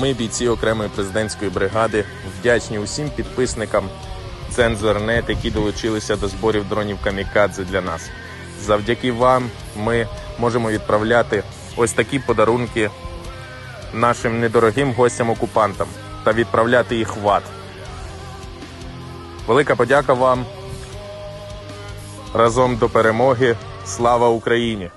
Ми бійці окремої президентської бригади вдячні усім підписникам Цензорнет, які долучилися до зборів дронів Камікадзе для нас. Завдяки вам ми можемо відправляти ось такі подарунки нашим недорогим гостям-окупантам та відправляти їх в ад. Велика подяка вам. Разом до перемоги. Слава Україні!